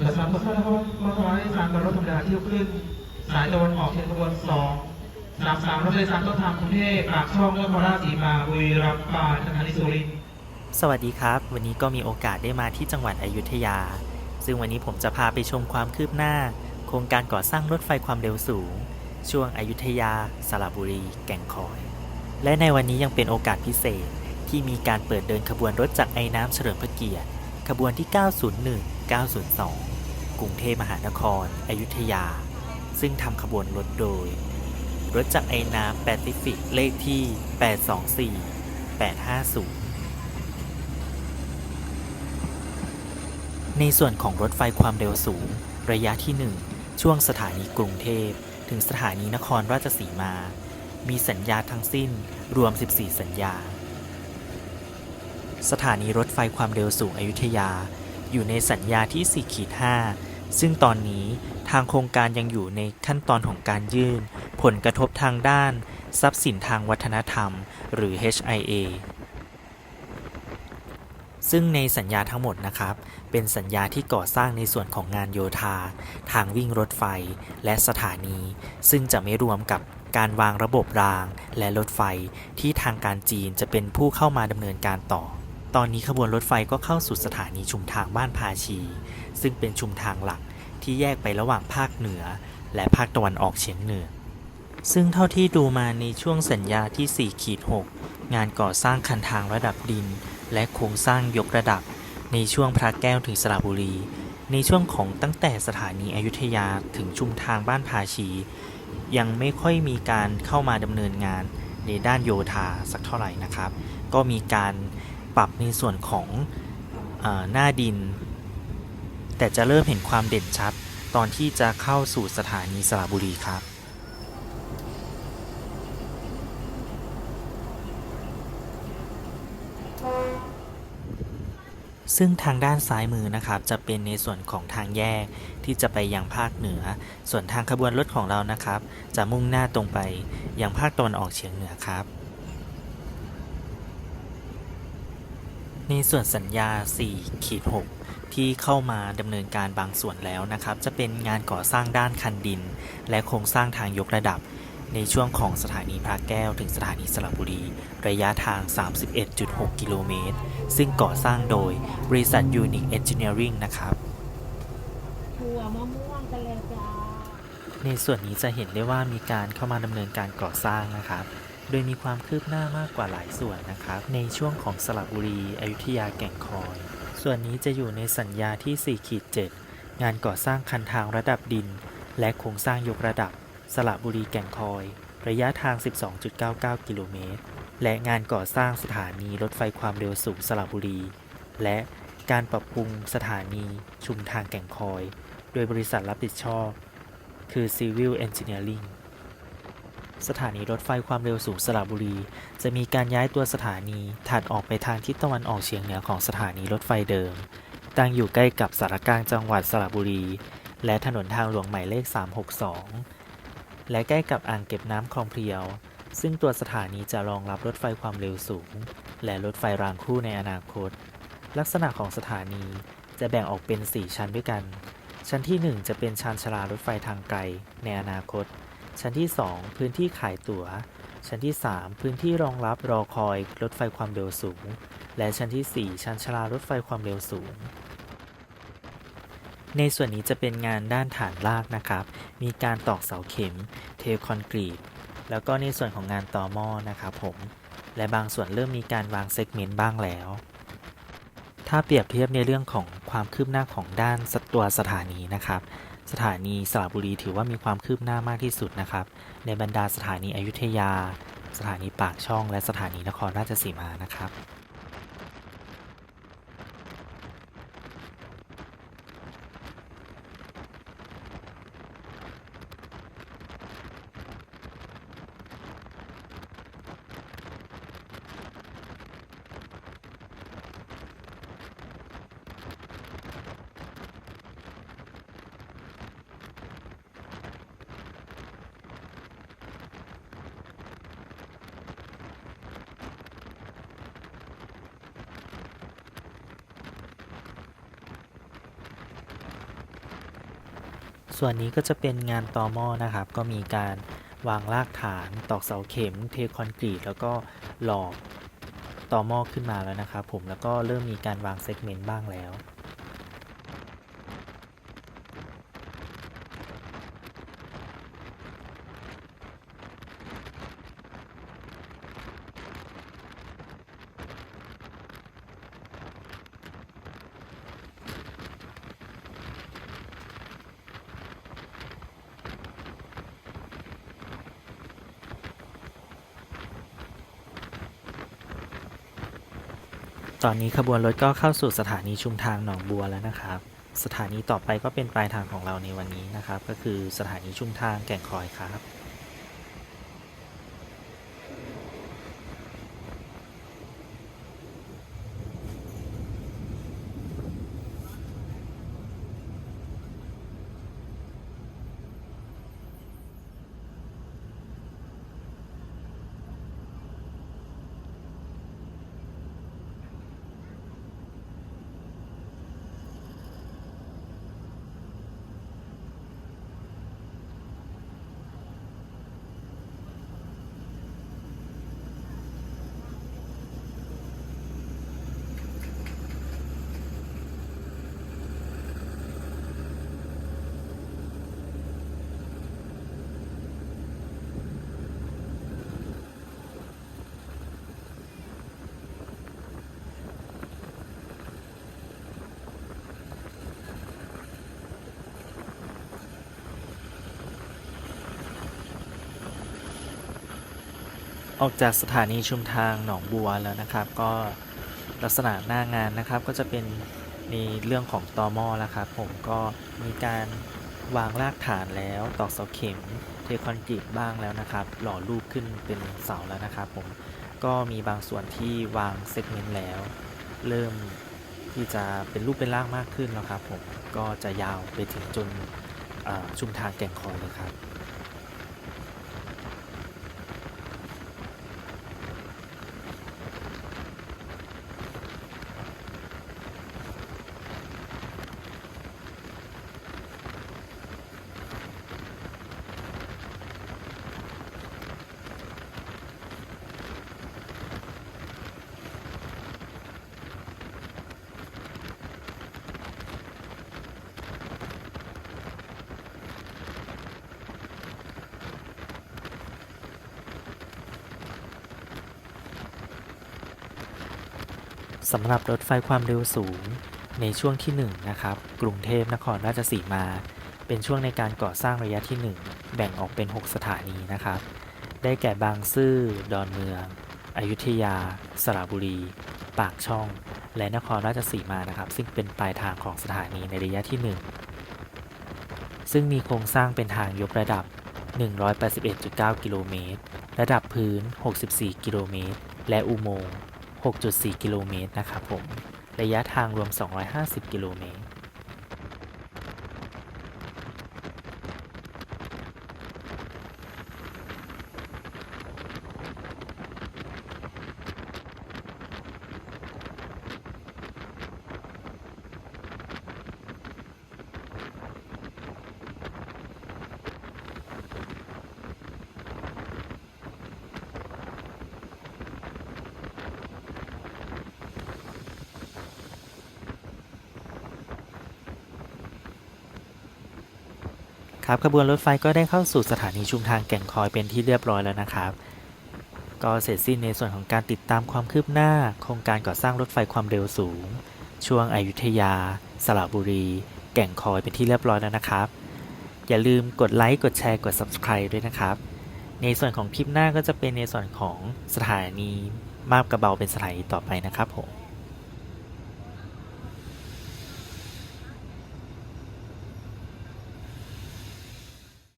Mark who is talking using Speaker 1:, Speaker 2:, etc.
Speaker 1: และสามต่อข้านะครับมาถวายสารกับรถธรรมดาที่ยกขึ้น สายตะวันออกเฉียงขบวนสองสามสามรถโดยสารต้นทางกรุงเทพปากช่องนครราชสีมาบุรีรัมย์ปานสถานีสุริน
Speaker 2: สวัสดีครับ วันนี้ก็มีโอกาสได้มาที่จังหวัดอยุธยา ซึ่งวันนี้ผมจะพาไปชมความคืบหน้า โครงการก่อสร้างรถไฟความเร็วสูง ช่วงอยุธยา สระบุรี แก่งคอย และในวันนี้ยังเป็นโอกาสพิเศษที่มีการเปิดเดินขบวนรถจากไอ้น้ำเฉลิมพระเกียรติ ขบวนที่ 901 902 กรุงเทพมหานคร อยุธยา ซึ่งทำขบวนรถโดย รถจากไอ้น้ำแปซิฟิกเลขที่ 824 850ในส่วนของรถไฟความเร็วสูง ระยะที่ 1 ช่วงสถานีกรุงเทพ ถึงสถานีนครราชสีมา มีสัญญาทั้งสิ้นรวม 14 สัญญา สถานีรถไฟความเร็วสูงอยุธยา อยู่ในสัญญาที่4ขีด5 ซึ่งตอนนี้ทางโครงการยังอยู่ในขั้นตอนของการยื่น ผลกระทบทางด้าน ทรัพย์สินทางวัฒนธรรม หรือ HIA ซึ่งในสัญญาทั้งหมดนะครับ เป็นสัญญาที่ก่อสร้างในส่วนของงานโยธา ทางวิ่งรถไฟ และสถานี ซึ่งจะไม่รวมกับการวางระบบราง และรถไฟที่ทางการจีนจะเป็นผู้เข้ามาดำเนินการต่อ ตอนนี้ขบวนรถไฟก็เข้าสู่สถานีชุมทางบ้านพาชี ซึ่งเป็นชุมทางหลักที่แยกไประหว่างภาคเหนือ และภาคตะวันออกเฉียงเหนือ ซึ่งเท่าที่ดูมาในช่วงสัญญาที่ 4 ขีด 6 งานก่อสร้างคันทางระดับดิน และโครงสร้างยกระดับ ในช่วงพระแก้วถึงสระบุรี ในช่วงของตั้งแต่สถานีอยุธยาถึงชุมทางบ้านภาชี ยังไม่ค่อยมีการเข้ามาดำเนินงานในด้านโยธาสักเท่าไหร่นะครับ ก็มีการ ปรับในส่วนของอหน้าดิน แต่จะเริ่มเห็นความเด่นชัด ตอนที่จะเข้าสู่สถานีสระบุรีครับซึ่งทางด้านซ้ายมือนะครับจะเป็นในส่วนของทางแยกที่จะไปยังภาคเหนือ ส่วนทางขบวนรถของเรานะครับ จะมุ่งหน้าตรงไปยังภาคตะวันออกเฉียงเหนือครับ ในส่วนสัญญา4ขีด6ที่เข้ามาดำเนินการบางส่วนแล้วนะครับ จะเป็นงานก่อสร้างด้านคันดิน และโครงสร้างทางยกระดับ ในช่วงของสถานีพระแก้วถึงสถานีสระบุรี ระยะทาง 31.6 กิโลเมตร ซึ่งก่อสร้างโดยบริษัท Unique Engineering นะครับ
Speaker 3: ถั่วมะม่วงกันเลยจ้า
Speaker 2: ในส่วนนี้จะเห็นได้ว่ามีการเข้ามาดำเนินการก่อสร้างนะครับ โดยมีความคืบหน้ามากกว่าหลายส่วนนะครับ ในช่วงของสระบุรีอยุธยาแก่งคอย ส่วนนี้จะอยู่ในสัญญาที่4ขีด7งานก่อสร้างคันทางระดับดิน และโครงสร้างยกระดับ สระบุรีแก่งคอย ระยะทาง 12.99 กิโลเมตร และงานก่อสร้างสถานีรถไฟความเร็วสูงสระบุรี และการปรับปรุงสถานีชุมทางแก่งคอย โดยบริษัทรับผิดชอบ คือ Civil Engineering สถานีรถไฟความเร็วสูงสระบุรี จะมีการย้ายตัวสถานีถัดออกไปทางทิศตะวันออกเฉียงเหนือของสถานีรถไฟเดิม ตั้งอยู่ใกล้กับสารกลางจังหวัดสระบุรี และถนนทางหลวงหมายเลข 362 และใกล้กับอ่างเก็บน้ำคลองเพลียว ซึ่งตัวสถานีจะรองรับรถไฟความเร็วสูง และรถไฟรางคู่ในอนาคต ลักษณะของสถานีจะแบ่งออกเป็น 4 ชั้นด้วยกัน ชั้นที่ 1 จะเป็นชานชาลารถไฟทางไกลในอนาคต ชั้นที่ 2 พื้นที่ขายตั๋ว ชั้นที่ 3 พื้นที่รองรับรอคอยรถไฟความเร็วสูง และชั้นที่ 4ชานชลารถไฟความเร็วสูง ในส่วนนี้จะเป็นงานด้านฐานรากนะครับ มีการตอกเสาเข็ม เทคอนกรีต แล้วก็ในส่วนของงานต่อหม้อนะครับผม และบางส่วนเริ่มมีการวางเซกเมนต์บ้างแล้ว ถ้าเปรียบเทียบในเรื่องของความคืบหน้าของด้านตัวสถานีนะครับ สถานีสระบุรีถือว่ามีความคืบหน้ามากที่สุดนะครับ ในบรรดาสถานีอยุธยา สถานีปากช่องและสถานีนครราชสีมานะครับ ส่วนนี้ก็จะเป็นงานต่อหม้อนะครับ ก็มีการวางรากฐานตอกเสาเข็ม เทคอนกรีตแล้วก็หลอกตอหม้อขึ้นมาแล้วนะครับผมแล้วก็เริ่มมีการวางเซกเมนต์บ้างแล้ว ตอนนี้ขบวนรถก็เข้าสู่สถานีชุมทางหนองบัวแล้วนะครับ สถานีต่อไปก็เป็นปลายทางของเราในวันนี้นะครับ ก็คือสถานีชุมทางแก่งคอยครับ ออกจากสถานีชุมทางหนองบัวแล้วนะครับ ก็ลักษณะหน้างานนะครับก็จะเป็นในเรื่องของตอมอแล้วครับผมก็มีการวางรากฐานแล้วตอกเสาเข็มเทคอนกรีตบ้างแล้วนะครับ หล่อรูปขึ้นเป็นเสาแล้วนะครับผมก็มีบางส่วนที่วางเซกเมนต์แล้ว เริ่มที่จะเป็นรูปเป็นร่างมากขึ้นแล้วครับผมก็จะยาวไปถึงจนชุมทางแก่งคอยเลยครับ สำหรับรถไฟความเร็วสูงในช่วงที่1นะครับ กรุงเทพนครราชสีมา เป็นช่วงในการก่อสร้างระยะที่ 1 แบ่งออกเป็น 6 สถานีนะครับ ได้แก่บางซื่อ ดอนเมือง อยุธยา สระบุรี ปากช่อง และนครราชสีมานะครับ ซึ่งเป็นปลายทางของสถานีในระยะที่ 1 ซึ่งมีโครงสร้างเป็นทางยกระดับ 181.9 กิโลเมตร ระดับพื้น 64 กิโลเมตร และอุโมงค์ 6.4 กิโลเมตรนะครับผม ระยะทางรวม 250 กิโลเมตร ครับขบวนรถไฟก็ได้เข้าสู่สถานีชุมทางแก่งคอยเป็นที่เรียบร้อยแล้วนะครับ ก็เสร็จสิ้นในส่วนของการติดตามความคืบหน้า โครงการก่อสร้างรถไฟความเร็วสูง ช่วงอยุธยา สระบุรี แก่งคอยเป็นที่เรียบร้อยแล้วนะครับ อย่าลืมกดไลค์กดแชร์กด subscribe ด้วยนะครับ ในส่วนของคลิปหน้าก็จะเป็นในส่วนของสถานีมาบกระเบาเป็นสถานีต่อไปนะครับผม